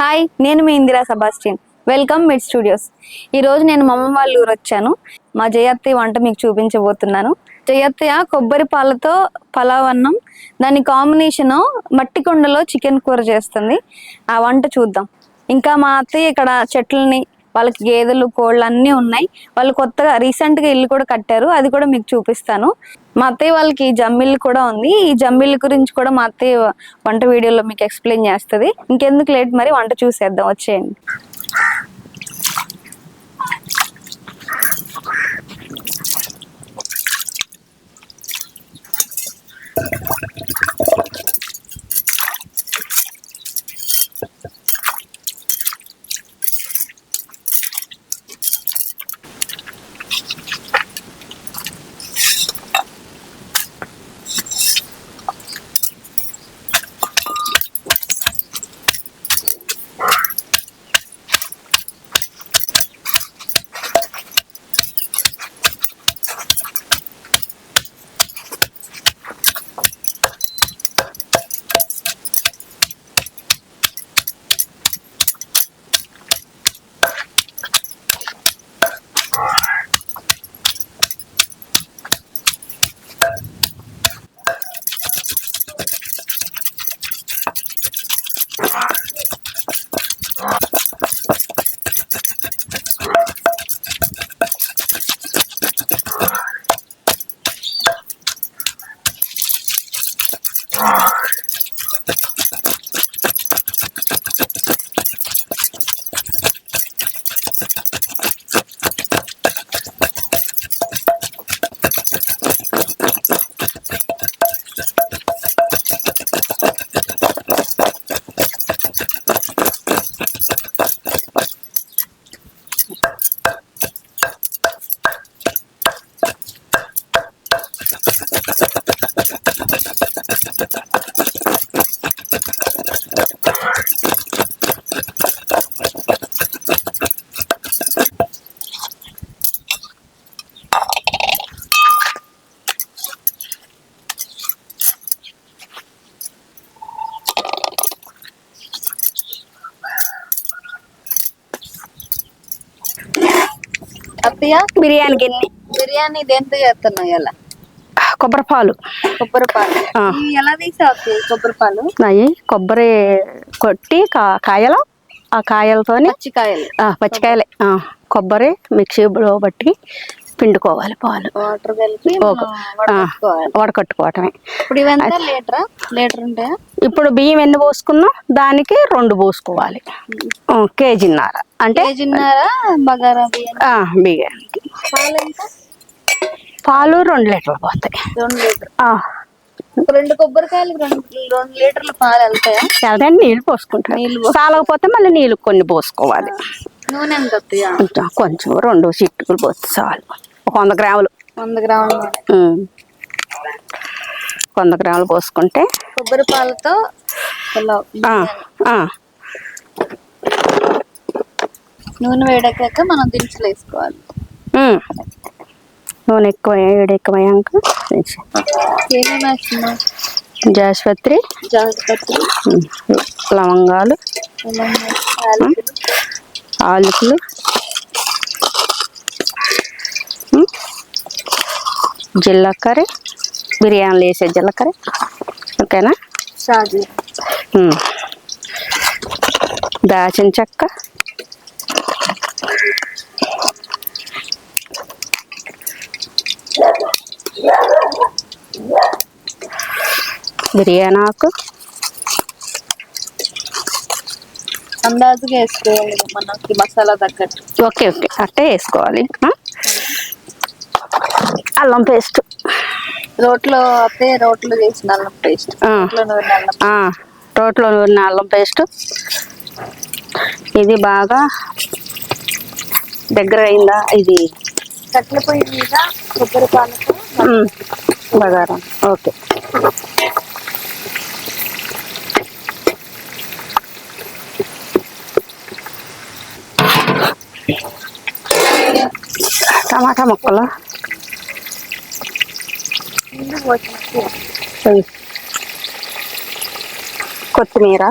Hi నేను మీ Indira Sebastian welcome mid studios. ఈరోజు నేను మా అమ్మమ్మ వాళ్ళ ఊరు వచ్చాను. మా జయత్తయ్య వంట మీకు చూపించబోతున్నాను. జయత్తయ్య కొబ్బరి పాలతో పలావ్ అన్నం దాని కాంబినేషన్ మట్టి కుండలో చికెన్ కూర చేస్తుంది. ఆ వంట చూద్దాం. ఇంకా మా అత్తయ్య ఇక్కడ చెట్లని వాళ్ళకి గేదెలు కోళ్ళు అన్నీ ఉన్నాయి. వాళ్ళు కొత్తగా రీసెంట్గా ఇల్లు కూడా కట్టారు. అది కూడా మీకు చూపిస్తాను. మా అత్తయ్య వాళ్ళకి జమ్మిల్ కూడా ఉంది. ఈ జమ్మిల్ గురించి కూడా మా అత్తయ్య వంట వీడియోలో మీకు ఎక్స్ప్లెయిన్ చేస్తుంది. ఇంకెందుకు లేట్? మరి వంట చూసేద్దాం. వచ్చేయండి. అత్తయ్య బిర్యానీ గిన్నె బిర్యానీ దేంతో చేస్తున్నావు ఇలా? కొబ్బరి పాలు. కొబ్బరి పాలు. ఎలా తీసావు కొబ్బరి పాలు? అవి కొబ్బరి కొట్టి కా- కాయలు. ఆ కాయలతోని పచ్చికాయలు. ఆ, పచ్చికాయలే. ఆ, కొబ్బరి మిక్సీలో బట్టి పిండుకోవాలి పాలు. వాటర్ కలిపి వడకట్టుకోవటమే. ఇప్పుడు ఇవంతా లీటరా? లీటర్ ఉంటాయా? ఇప్పుడు బియ్యం ఎన్ని పోసుకున్నాం? దానికి రెండు పోసుకోవాలి. కేజీన్నర. అంటే కేజీన్నర బగారా బియ్యం? బియ్యానికి పాలు రెండు లీటర్లు పోతాయి. రెండు లీటర్. రెండు కొబ్బరికాయలు రెండు రెండు లీటర్ల పాలు వెళ్తాయా? అదే నీళ్ళు పోసుకుంటాం నీళ్ళు చాలకపోతే మళ్ళీ నీళ్ళు కొన్ని పోసుకోవాలి. నూనె ఎంత కొంచెం రెండు చిట్టుకులు పోస్తే చాలు. ఒక వంద గ్రాములు. వంద గ్రాముల. వంద గ్రాములు పోసుకుంటే కొబ్బరి పాలతో నూనె వేడెక్కాక మనం దినుసులు వేసుకోవాలి. నూనె ఎక్కువ వేడి ఎక్కువయ్యాక. ఏమేమి జాస్పత్రి ఉమ్, లవంగాలు ఆలుకులు జీలకర్ర బిర్యానీలు వేసే జీలకర్ర ఓకేనా. దాచిన చెక్క. బిర్యానీ ఆకు. అందాజుగా వేసుకోవాలి మనకి మసాలా తగ్గట్టు. Okay okay. అట్టే వేసుకోవాలి. ఆ? అల్లం పేస్ట్. రోట్లో అప్పుడే రోట్లో చేసిన అల్లం పేస్ట్. రోట్లో నూనె అల్లం రోట్లో ఉన్న అల్లం పేస్ట్. ఇది బాగా దగ్గర అయిందా? ఇది కట్టెల పొయ్యి మీద కొబ్బరి పాలతో బగారా. ఓకే. టమాటా ముక్కలు? కొత్తిమీర.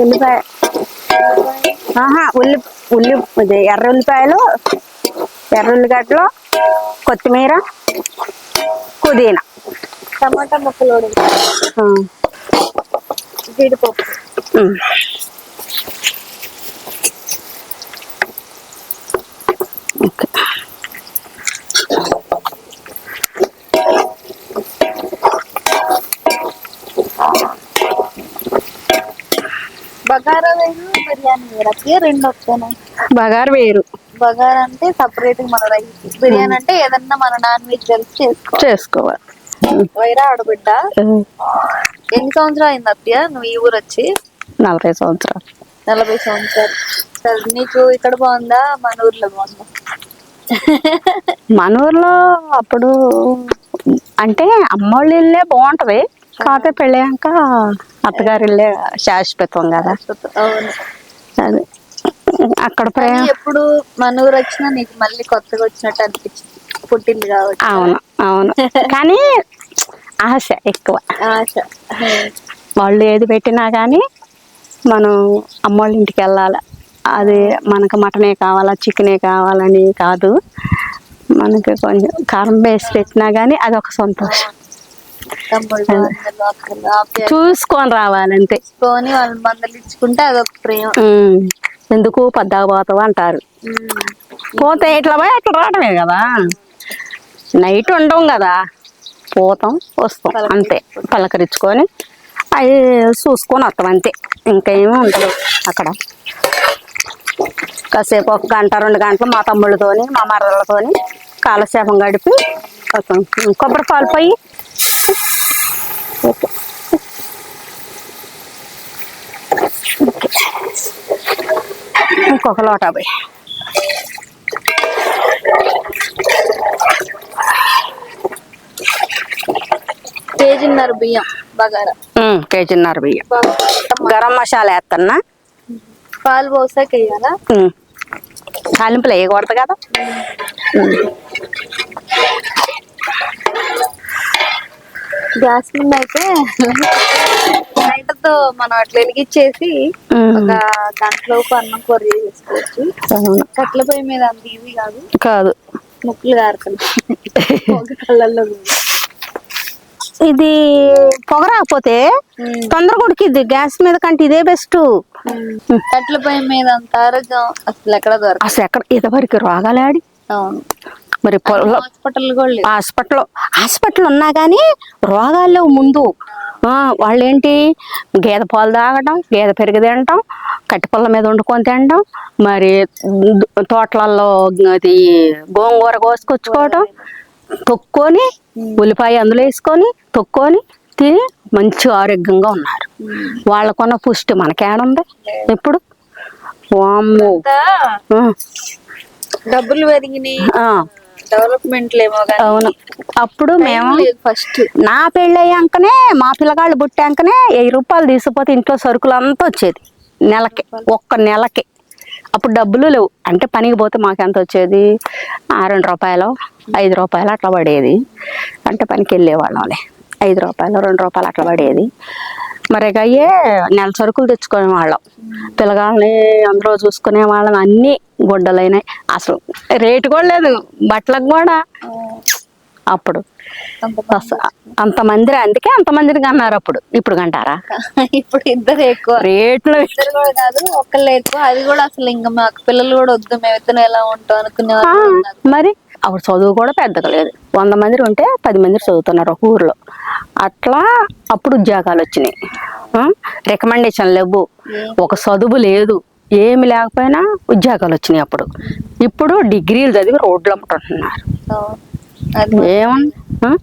ఉల్లిపాయ. ఆహా ఉల్లి ఉల్లి ఇది ఎర్ర ఉల్లిపాయలు ఎర్ర ఉల్లిగడ్డలు కొత్తిమీర పుదీనా. టమాటా ముక్కలు జీడిపప్పు. బగారా వేరు బిర్యానీ వేరు. అత్తయ్య రెండు వస్తాయి బగారు వేరు. బగారా అంటే సపరేట్ మన రైస్. బిర్యానీ అంటే ఏదన్నా మన నాన్ వెజ్ కలిసి చేసుకో చేసుకోవాలి. వైరా ఆడబిడ్డ. ఎన్ని సంవత్సరాలు అయింది అత్తయ్య? నువ్వు ఈ ఊరు వచ్చి? నలభై సంవత్సరాలు. నలభై సంవత్సరాలు. సరే నీకు ఇక్కడ బాగుందా? మన ఊర్లో బాగుందా? మన ఊర్లో అప్పుడు అంటే అమ్మోళ్ళ ఇల్లే బాగుంటది. కాకపోతే పెళ్ళాక అత్తగారి ఇల్లే శాశ్వతం కదా. అది. అక్కడ ప్రేమ ఎప్పుడు మన ఊరు వచ్చినా నీకు మళ్ళీ కొత్తగా వచ్చినట్టు అనిపించింది. పుట్టింది కాబట్టి. అవును అవును. కానీ ఆశ ఎక్కువ. ఆశ. వాళ్ళు ఏది పెట్టినా కానీ మనం అమ్మోళ్ళ ఇంటికి వెళ్ళాలి. అది మనకు మటనే కావాలా చికెనే కావాలని కాదు. మనకి కొంచెం కారం వేసి పెట్టినా కానీ అదొక సంతోషం. తమ్ముళ్ళు అందరూ అక్కలు ఆప్యాయత చూసుకొని రావాలంతే. తీసుకొని వాళ్ళని మందలించుకుంటే అదొక ప్రేమ. ఉమ్, ఎందుకు పద్దాకు పోతావు అంటారు. ఉమ్. పోతే ఇట్లా పోయి అట్లా రావడమే కదా. నైట్ ఉండం కదా. పోతాం వస్తాం అంతే. పలకరించుకొని. అవి చూసుకొని వస్తాం అంతే. ఇంకేమీ ఉండదు అక్కడ. కాసేపు ఒక గంట రెండు గంటలు మా తమ్ముళ్ళతోని మా మరదలతోని కాలక్షేపం గడిపి వస్తాం. కొబ్బరి పాలు పోయి ఓకే ఇంకొక లోటా పోయి కేజీన్నర బియ్యం బగారా. కేజీన్నర బియ్యం. గరం మసాలా వేస్తున్నా పాలు పోసాక వేయాలా. తాలింపులు వేయకూడదు కదా. గ్యాస్ మీద అయితే లైటర్తో మనం అట్లా వెలిగించేసి. ఒక గంటలోపు అన్నం కూర చేసుకోవచ్చు. కట్ల పొయ్యి మీద అంత ఈజీ కాదు కాదు ముక్కులు కారుతున్నాయి కళ్ళల్లో. ఇది పొగ రాకపోతే. తొందరగా ఉడికిద్ది గ్యాస్ మీద కంటే ఇదే బెస్ట్. కట్ల పొయ్యి మీద అంత ఆరోగ్యం అసలు ఎక్కడ దొరకదు అసలు ఎక్కడ ఇదివరకు రోగాలాడి అవును మరి హాస్పిటల్ హాస్పిటల్ ఉన్నా కానీ రోగాల్లో ముందు ఆ, వాళ్ళేంటి? గేదె పాలు తాగడం గేదె పెరుగు తినటం కట్టిపళ్ళ మీద వండుకొని తినడం మరి తోటలలో అది గోంగూర కోసుకొచ్చుకోవటం తొక్కొని ఉల్లిపాయ అందులో వేసుకొని తొక్కొని తిని మంచి ఆరోగ్యంగా ఉన్నారు. వాళ్ళకున్న పుష్టి మనకేడుంది ఇప్పుడు వామ్మో. డబ్బులు పెరిగినాయి. డెవలప్మెంట్ అవును. అప్పుడు మేము ఫస్ట్. నా పెళ్ళయ్యాకనే మా పిల్లగాళ్ళు పుట్టాకనే వెయ్యి రూపాయలు తీసుకుపోతే ఇంట్లో సరుకులు అంతా వచ్చేది. నెలకి ఒక్క నెలకి. అప్పుడు డబ్బులు లేవు. అంటే పనికి పోతే మాకు ఎంత వచ్చేది రెండు రూపాయలు ఐదు రూపాయలు అట్లా పడేది. అంటే పనికి వెళ్ళేవాళ్ళంలే ఐదు రూపాయలు రెండు రూపాయలు అట్లా పడేది. మరి ఇక అయ్యే నెల సరుకులు తెచ్చుకునే వాళ్ళం. పిల్లగాళ్ళని అందరూ చూసుకునే వాళ్ళం. అన్నీ గుడ్డలైనాయి. అసలు రేటు కూడా లేదు. బట్టలకు కూడా. అప్పుడు అంత అంతమంది అందుకే అంతమందిని అన్నారు అప్పుడు. ఇప్పుడు కంటారా? ఇప్పుడు ఇద్దరు ఎక్కువ. రేట్లు ఇద్దరు కూడా కాదు ఒకళ్ళు ఎక్కువ. అది కూడా అసలు ఇంకా మాకు పిల్లలు కూడా వద్దు. మేము ఎలా ఉంటాం అనుకునే. మరి అప్పుడు చదువు కూడా పెద్దగా లేదు. వంద మంది ఉంటే పది మంది చదువుతున్నారు ఒక ఊర్లో. అట్లా అప్పుడు ఉద్యోగాలు వచ్చినాయి. రికమెండేషన్ లేవు. ఒక చదువు లేదు. ఏమి లేకపోయినా ఉద్యోగాలు వచ్చినాయి అప్పుడు. ఇప్పుడు డిగ్రీలు చదివి రోడ్లు అమ్ముకుంటున్నారు. అవును. అది ఏమన్ ఆ?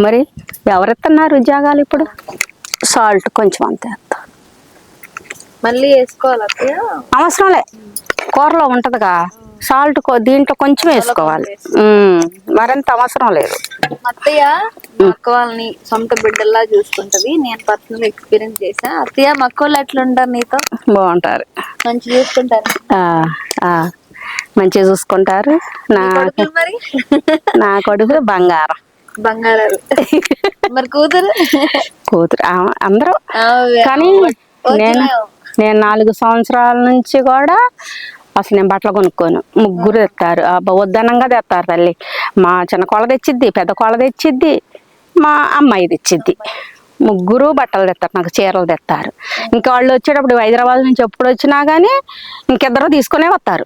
మరి ఎవరెత్తన్నారు ఉద్యోగాలు ఇప్పుడు? సాల్ట్ కొంచెం అంతే. మళ్ళీ వేసుకోవాలి అత్తయ్య? అవసరంలే కూరలో ఉంటదిగా. సాల్ట్ దీంట్లో కొంచెం వేసుకోవాలి. మరింత అవసరం లేదు. అత్తయ్య అక్క వాళ్ళని సొంత బిడ్డల్లా చూసుకుంటది. నేను పర్సనల్ ఎక్స్పీరియన్స్ చేసా అత్తయ్య మా అక్క వాళ్ళు ఎట్లా ఉంటారు నీతో? బాగుంటారు. మంచి చూసుకుంటారు? మంచిగా చూసుకుంటారు. నా నా కొడుకు బంగారం. బంగారాలు. మరి కూతురు? కూతురు. అందరూ. కానీ నేను. నేను నాలుగు సంవత్సరాల నుంచి కూడా అసలు నేను బట్టలు కొనుక్కోను. ముగ్గురు తెస్తారు అబ్బా వద్దనంగా తెస్తారు తల్లి. మా చిన్న కోళ్ళ తెచ్చిద్ది పెద్ద కోళ్ళ తెచ్చిద్ది మా అమ్మాయి తెచ్చిద్ది. ముగ్గురు బట్టలు తెస్తారు నాకు చీరలు తెస్తారు ఇంకా వాళ్ళు వచ్చేటప్పుడు హైదరాబాద్ నుంచి ఎప్పుడు వచ్చినా కానీ ఇంకిద్దరు తీసుకునే వస్తారు.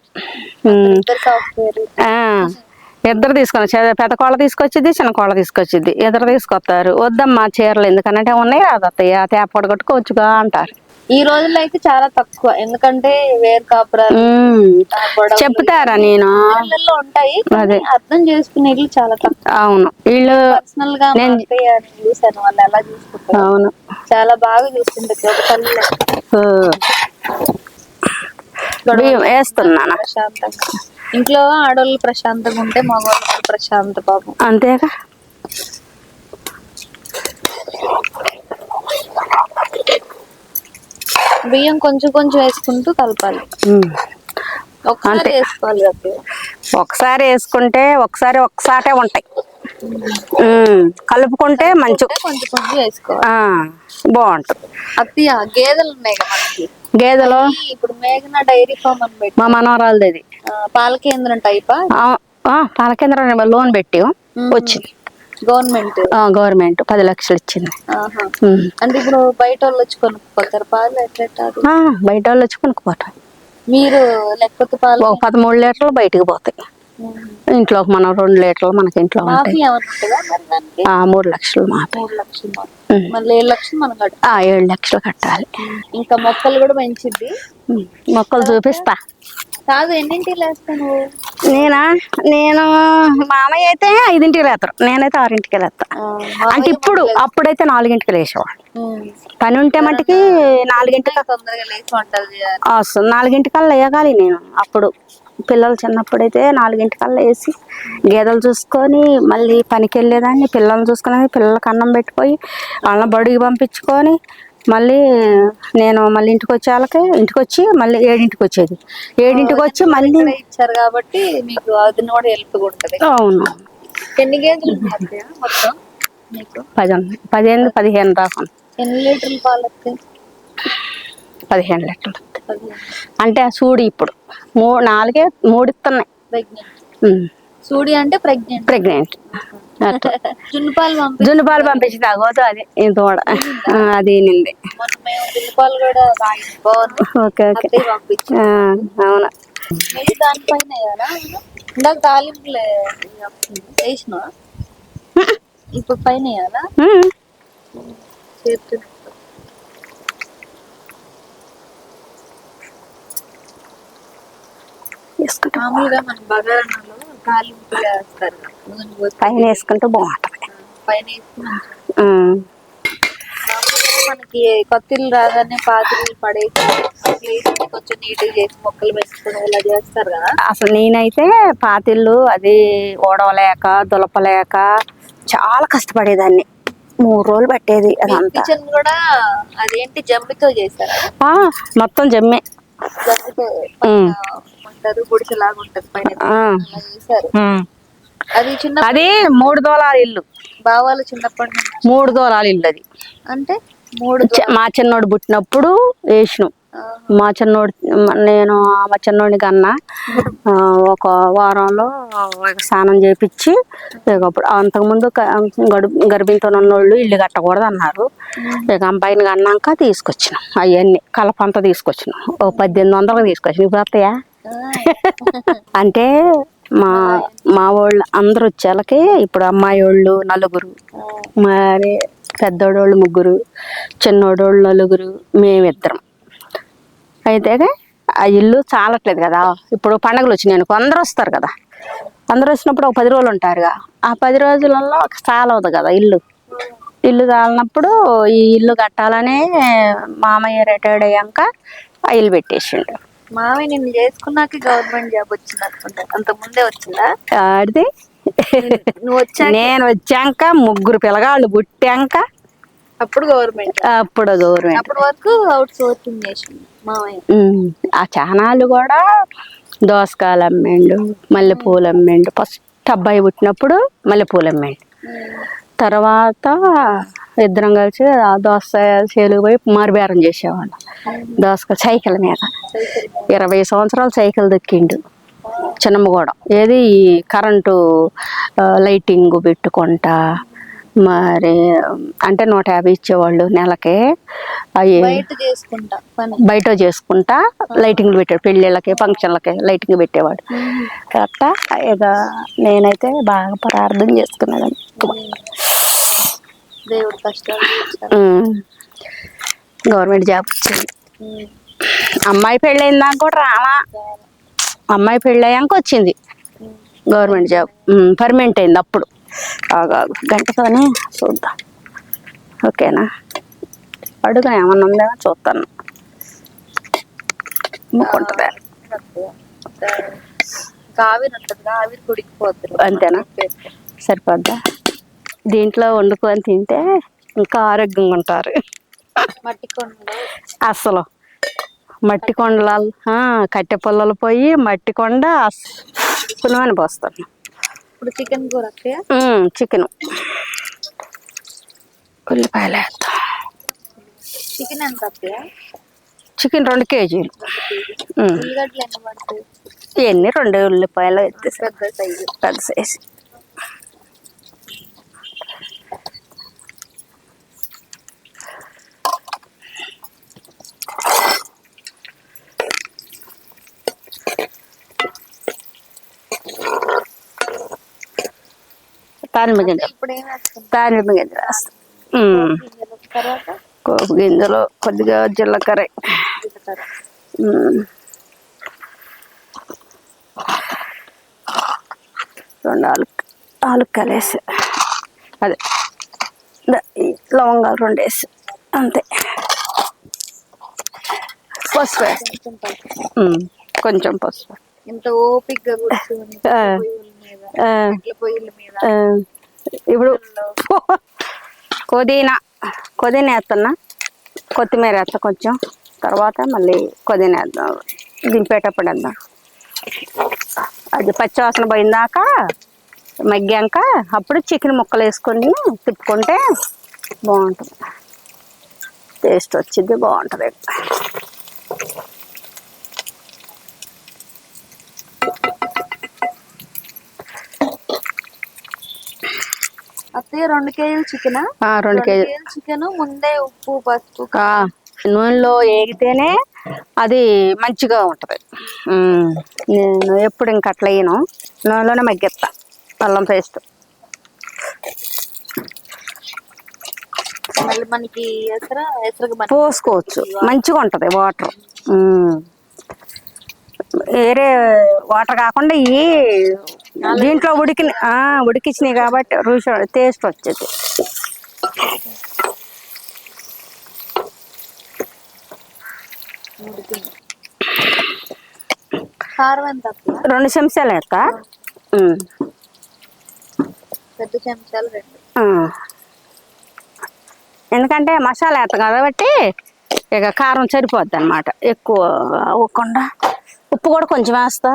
ఇద్దరు తీసుకొని పెద్ద కోళ్ళ తీసుకొచ్చిద్ది చిన్న కోళ్ళ తీసుకొచ్చిద్ది. ఇద్దరు తీసుకొస్తారు వద్దమ్మా చీరలు ఎందుకనంటే ఉన్నాయి రాదు అత్తయ్య తేపడ కట్టుకోవచ్చుగా అంటారు. ఈ రోజుల్లో అయితే చాలా తక్కువ. ఎందుకంటే వేరు కాపురాలు చెప్తారా నేను? ఉంటాయి అర్థం చేసుకునే చాలా తక్కువ. అవును. వీళ్ళు పర్సనల్గా చూసాను వాళ్ళు ఎలా చూసుకుంటారు. అవును. చాలా బాగా చూసుకుంటారు వేస్తున్నాను? ప్రశాంతంగా. ఇంట్లో ఆడవాళ్ళు ప్రశాంతంగా ఉంటే మగవాళ్ళు ప్రశాంత పాపం అంతేగా? బియ్యం కొంచెం కొంచెం వేసుకుంటూ కలపాలి. ఒకసారి వేసుకోవాలి ఒకసారి వేసుకుంటే ఒకసారి ఒకసారే ఉంటాయి. కలుపుకుంటే మంచి. కొంచెం కొంచెం వేసుకోవాలి. బాగుంటుంది. అత్తయ్య గేదెలు ఉన్నాయి కదా గేదెలు? ఇప్పుడు మేఘన డైరీ ఫామ్ అని పెట్టి మా మనవరాలది పాల కేంద్రం టైపా? ఆ, ఆ, పాలకేంద్రం లోన్ పెట్టి. వచ్చింది. గవర్నమెంట్? గవర్నమెంట్. పది లక్షలు ఇచ్చింది. అంటే ఇప్పుడు బయట వాళ్ళు వచ్చి కొనుక్కోతారు పాలు ఎట్లా బయట వాళ్ళు వచ్చి కొనుక్కోవటం మీరు లేకపోతే పాలు ఒక పదమూడు లీటర్లు బయటికి పోతాయి. ఇంట్లో మనం రెండు లీటర్లు మనకి ఇంట్లో ఉంటాయి. మూడు లక్షలు మాపి ఏడు లక్షలు మనం ఏడు లక్షలు కట్టాలి. ఇంకా మొక్కలు కూడా ఉమ్. మొక్కలు చూపిస్తా. కాదు ఎన్నింటికి లేస్తాను నేనా? నేను మామయ్య అయితే ఐదింటికి లేస్తారు. నేనైతే ఆరింటికి లేస్తా. అంటే ఇప్పుడు అప్పుడైతే నాలుగింటికి లేచేవాడు పని ఉంటే మటుకి నాలుగింటికి వస్తుంది. నాలుగింటికల్లా లేగాలి నేను. అప్పుడు పిల్లలు చిన్నప్పుడైతే నాలుగింటికల్లా వేసి గేదెలు చూసుకొని మళ్ళీ పనికి వెళ్ళేదాన్ని పిల్లల్ని చూసుకుని పిల్లలకి అన్నం పెట్టుకొని వాళ్ళని బడికి పంపించుకొని మళ్ళీ నేను మళ్ళీ ఇంటికి వచ్చే వాళ్ళకి ఇంటికి వచ్చి మళ్ళీ ఏడింటికి వచ్చేది. ఏడింటికి వచ్చి మళ్ళీ ఇచ్చారు కాబట్టి మీకు అది కూడా హెల్ప్ ఉంటుంది. అవును. ఎన్ని గేదెలు మొత్తం. పదిహేను పదిహేను దాకా ఉన్నాయి. ఎన్ని లీటర్లు పాలు పదిహేను లీటర్లు. పదిహేను. అంటే ఆ చూడు ఇప్పుడు. మూ నాలుగే మూడు ఇస్తున్నాయి సూడి అంటే ప్రెగ్నెంట్ ప్రెగ్నెంట్ అట్లా. జున్ను పాలు పంపి జున్ను పాలు పంపించి తాగోదు అది. దూడ ఆ, అది నింది కూడా ఓకే ఓకే. అవును. మీరు దానిపైన వేయాలా ఇందాక తాలింపులే వేసిన? ఇప్పుడు పైన వేయాలా మామూలుగా మన బగారాలో వేస్తారు. పైన వేసుకుంటే బాగుంటది. పైన మనకి కొత్తిల్లు రాగానే పాత్రలు పడేసి కొంచెం నీట్గా చేసి మొక్కలు పెంచుకోవడం ఇలా చేస్తారు కదా. అసలు నేనైతే పాతిళ్ళు అది ఓడవలేక దులపలేక చాలా కష్టపడేదాన్ని. మూడు రోజులు పట్టేది అదంతా. కిచెన్ కూడా అదేంటి జమ్మితో చేశారా ఆ, మొత్తం జమ్మే. ఉంటారు గుడిసెలాగా ఉంటది పైన. అది చిన్న అది మూడు దోలాల ఇల్లు. బావాలు చిన్నప్పటి నుంచి మూడు దోలాల ఇల్లు అది. అంటే మూడు మా చిన్నోడు పుట్టినప్పుడు వేసినాం. మా చిన్నోడు నేను మా చిన్నోడిని కన్నా ఒక వారంలో స్నానం చేపించి ఇక అప్పుడు అంతకుముందు గర్భిణితో ఉన్నోళ్ళు ఇల్లు కట్టకూడదు అన్నారు ఇక అబ్బాయిని కన్నాక తీసుకొచ్చినాం. అవన్నీ కలపంతా తీసుకొచ్చినాం. ఓ పద్దెనిమిది వందలకు తీసుకొచ్చినాం. ఇప్పుడు వస్తాయా? అంటే మా మా వాళ్ళు అందరూ వచ్చేళ్ళకి ఇప్పుడు అమ్మాయి వాళ్ళు నలుగురు. మరి పెద్దోడోళ్ళు ముగ్గురు చిన్నోడోళ్ళు నలుగురు మేమిద్దరం. అయితే ఆ ఇల్లు చాలట్లేదు కదా. ఇప్పుడు పండగలు వచ్చినాయి అనుకో అందరూ వస్తారు కదా. అందరూ వచ్చినప్పుడు ఒక పది రోజులు ఉంటారుగా. ఆ పది రోజులలో చాలవదు కదా ఇల్లు. ఇల్లు చాలినప్పుడు ఈ ఇల్లు కట్టాలనే మామయ్య రిటైర్డ్ అయ్యాక ఆ ఇల్లు పెట్టేసిండు. మామయ్య నిన్ను చేసుకున్నాక గవర్నమెంట్ జాబ్ వచ్చింది అనుకుంటా. అంత ముందే వచ్చిందా? ఆడిది? నువ్వు వచ్చా నేను వచ్చాక ముగ్గురు పిల్లగాళ్ళు పుట్టాక అప్పుడు గవర్నమెంట్. అప్పుడు గవర్నమెంట్. అప్పటి వరకు అవుట్ సోర్సింగ్ చేసింది ఆ చానాలు కూడా దోసకాయలు అమ్మిండు మల్లెపూలు అమ్మిండు. ఫస్ట్ అబ్బాయి పుట్టినప్పుడు మల్లెపూలు అమ్మిండు. తర్వాత ఇద్దరం కలిసి ఆ దోసకాయ చేలు పోయి మారుబేరం చేసేవాళ్ళం. దోసకాయ సైకిల్ మీద. ఇరవై సంవత్సరాలు సైకిల్ దొక్కిండు చిన్నమ్మగూడెం ఏది ఈ కరెంటు లైటింగ్ పెట్టుకుంటా మరి అంటే నూట యాభై ఇచ్చేవాళ్ళు నెలకి. అవి బయట చేసుకుంటా పని. బయట చేసుకుంటా లైటింగ్లు పెట్టాడు పెళ్ళిళ్ళకి ఫంక్షన్లకి లైటింగ్ పెట్టేవాడు. కరెక్టా ఇక నేనైతే బాగా ప్రార్థన. ఉమ్. గవర్నమెంట్ జాబ్ వచ్చింది. అమ్మాయి పెళ్ళయిందాక కూడా రావా అమ్మాయి పెళ్ళయ్యాక వచ్చింది. Government job. పర్మనెంట్ అయింది అప్పుడు. ఆగాగు. గంటతోనే చూద్దాం. ఓకేనా? అడుగు ఏమన్నా ఉందేమో చూస్తాను. ఉంటుంది. అంతేనా? సరిపోద్దా? దీంట్లో వండుకొని తింటే ఇంకా ఆరోగ్యంగా ఉంటారు. మట్టి అసలు మట్టి కొండల కట్టె పుల్లలు పోయి మట్టి కొండ సులువని పోస్తాను. ఇప్పుడు చికెన్ కూర చికెన్. ఉల్లిపాయలు వేస్తాం చికెన్ ఎంత చికెన్ రెండు కేజీలు. ఎన్ని రెండు ఉల్లిపాయలు పెద్ద సైజు. పెద్ద సైజు. తానిమ్మ గింజలు. తానిమ్మ గింజలు వేస్తాం. కోపు గింజలు కొద్దిగా జీలకర్ర. రెండు ఆలు ఆలుక్కలు వేసి అదే. లవంగాలు రెండు వేసి. అంతే. పసుపు కొంచెం పసుపు. ఇంత ఓపిగ్గా కూర్చొని. పొయ్యిల మీద ఇప్పుడు పుదీనా పుదీనా వేస్తున్నా. కొత్తిమీర వేస్తా కొంచెం. తర్వాత మళ్ళీ పుదీనా వేద్దాం. దింపేటప్పుడు వేద్దాం. అది పచ్చివాసన పోయిందాక మగ్గాక అప్పుడు చికెన్ ముక్కలు వేసుకొని తిప్పుకుంటే బాగుంటుంది. టేస్ట్ వచ్చింది బాగుంటుంది. అత్తయ్య రెండు కేజీలు చికెన్? రెండు కేజీ చికెన్ ముందే ఉప్పు పసుపు నూనెలో వేగితేనే అది మంచిగా ఉంటుంది. నేను ఎప్పుడు ఇంక అట్లా వేయను నూనెలోనే మగ్గిస్తా అల్లం పేస్ట్. మళ్ళీ మనకి పోసుకోవచ్చు. మంచిగా ఉంటుంది వాటర్. వేరే వాటర్ కాకుండా ఇవి దీంట్లో ఉడికిన ఆ, ఉడికించినాయి కాబట్టి రుచి టేస్ట్ వచ్చేది. రెండు చెంచాలు వేస్తా ఉమ్. పెద్ద చెంచాలు రెండు. ఎందుకంటే మసాలా వేస్తాం కాబట్టి ఇక కారం సరిపోద్ది అనమాట ఎక్కువ అవ్వకుండా. ఉప్పు కూడా కొంచెం వేస్తా.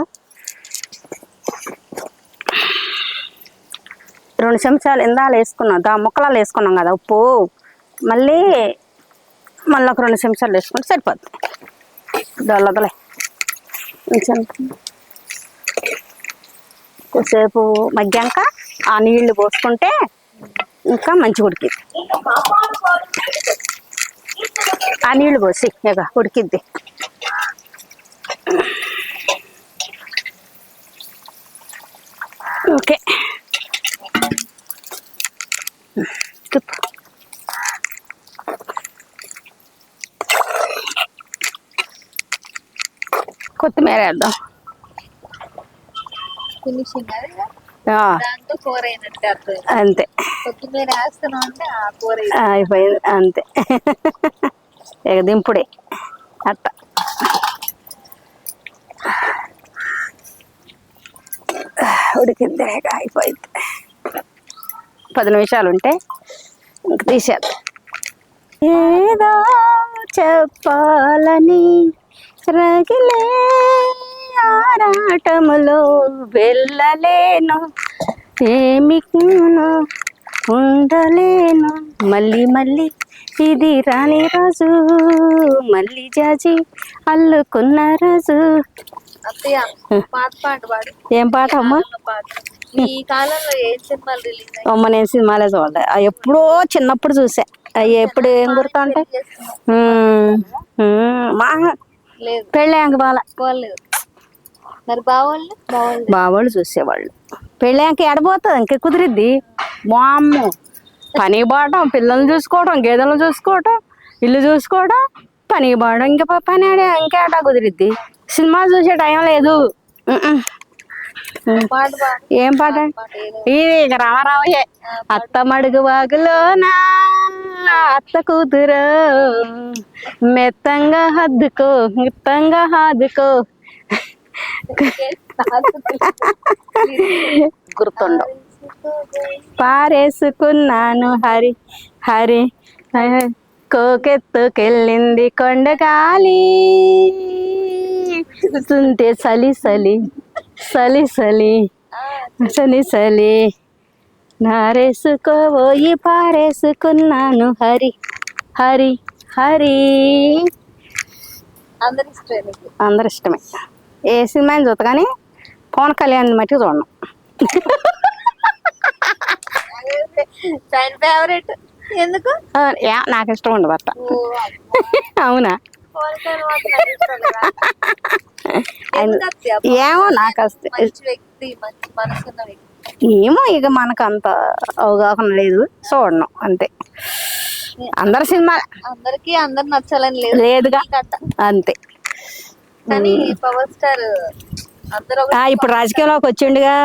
రెండు చెంచాలు ఇందాలు వేసుకున్నాం దా ముక్కలాలు వేసుకున్నాం కదా ఉప్పు. మళ్ళీ మళ్ళీ ఒక రెండు చెంచాలు వేసుకుంటే సరిపోద్ది. దొల్లదలే కొంచెం కొద్దిసేపు మగ్గాక ఆ నీళ్ళు పోసుకుంటే ఇంకా మంచి ఉడికిద్ది. ఆ నీళ్ళు పోసి ఇక ఉడికిద్ది. ఓకే తిప్పు కొత్తిమీర వేద్దాం ఫినిషింగ్ అది ఆ, దాంతో కూర అయినట్టు అర్థం అంతే కొత్తిమీర వేస్తున్నాం అంటే ఆ కూర అయినట్టు. ఆ, అయిపోయింది అంతే ఇక దింపుడే అట్ట ఉడికింది అయిపోయింది పది నిమిషాలు ఉంటే ఇంక తీసేద్దాం. ఏదో చెప్పాలని రగిలే ఆరాటములో వెళ్ళలేను. ఏమి ఉండలేను. మళ్ళీ మళ్ళీ ఇది రాని రోజు మళ్ళీ జాజి అల్లుకున్న రోజు. ఏం పాట అమ్మా? అమ్మ నేను సినిమాలే చూడలే. అవి ఎప్పుడో చిన్నప్పుడు చూసా. అవి ఎప్పుడు ఏం ఉమ్, ఉమ్, మా లేదు. పెళ్ళాక బాల. మరి బావాళ్ళు? బావాళ్ళు. చూసేవాళ్ళు. పెళ్ళాక ఎడబోతుంది ఇంకే కుదిరిద్ది. వామ్ము. పని పోవటం పిల్లల్ని చూసుకోవటం గేదెలను చూసుకోవటం ఇల్లు చూసుకోవటం పని పోవడం ఇంకా పని ఆడే ఇంకేటా కుదిరిద్ది? సినిమా చూసే టైం లేదు. ఏం పాట ఇది ఇక రామరామయ్యే అత్త మడుగు వాగులోనా అత్త కూతురు. మెత్తంగా హద్దుకో మిత్తంగా హాదుకో. గుర్తుండవు. పారేసుకున్నాను హరి హరి. కోకెత్తుకెళ్ళింది కొండగాలి. చూస్తుంటే సలి సలి సలి సలి సలి సలి. నారేసుకోబోయి పారేసుకున్నాను హరి హరి హరి. అందరి ఇష్టమే. ఏ సినిమా చూస్తా కానీ పవన్ కళ్యాణ్ మట్టి చూడను. ఫేవరెట్ ఎందుకు? నాకు ఇష్టం ఉండదు అట్ట అవునా? ఏమో నాకు ఏమో ఇక మనకు అంత అవగాహన లేదు. చూడను అంతే. అందరి సినిమా అందరికి అందరు నచ్చాలని లేదు. లేదుగా. అంతే. కానీ పవర్ స్టార్ ఇప్పుడు రాజకీయంలోకి వచ్చిండుగా.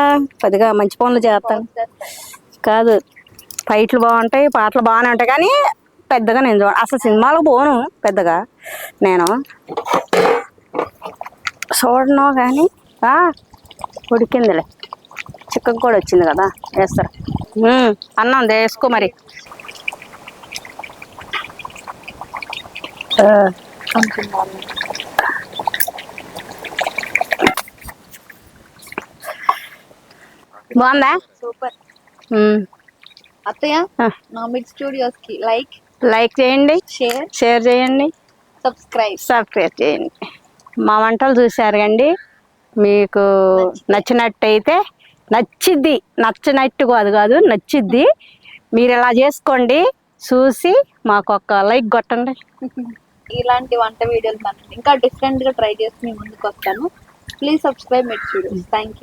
కొద్దిగా మంచి పనులు చేస్తాను కాదు ఫైట్లు బాగుంటాయి పాటలు బాగానే ఉంటాయి కానీ పెద్దగా నేను చూడ అసలు సినిమాలకు పోను పెద్దగా. నేను చూడను కానీ ఉడికిందిలే. చిక్కకు కూడా వచ్చింది కదా వేస్తారు. ఉమ్, అన్నం వేసుకో మరి. బాగుందా? సూపర్. అత్తయ్య ఆ, నా మిడ్ స్టూడియోస్కి లైక్ లైక్ చేయండి షేర్. షేర్ చేయండి సబ్స్క్రైబ్. సబ్స్క్రైబ్ చేయండి. మా వంటలు చూశారు కండి. మీకు నచ్చినట్టయితే నచ్చిద్ది నచ్చినట్టు కాదు కాదు నచ్చిద్ది. మీరు ఇలా చేసుకోండి చూసి మాకు ఒక లైక్ కొట్టండి. ఇలాంటి వంట వీడియోలు మనం ఇంకా డిఫరెంట్గా ట్రై చేసి మీ ముందుకు వస్తాను. Please subscribe mid studios thank you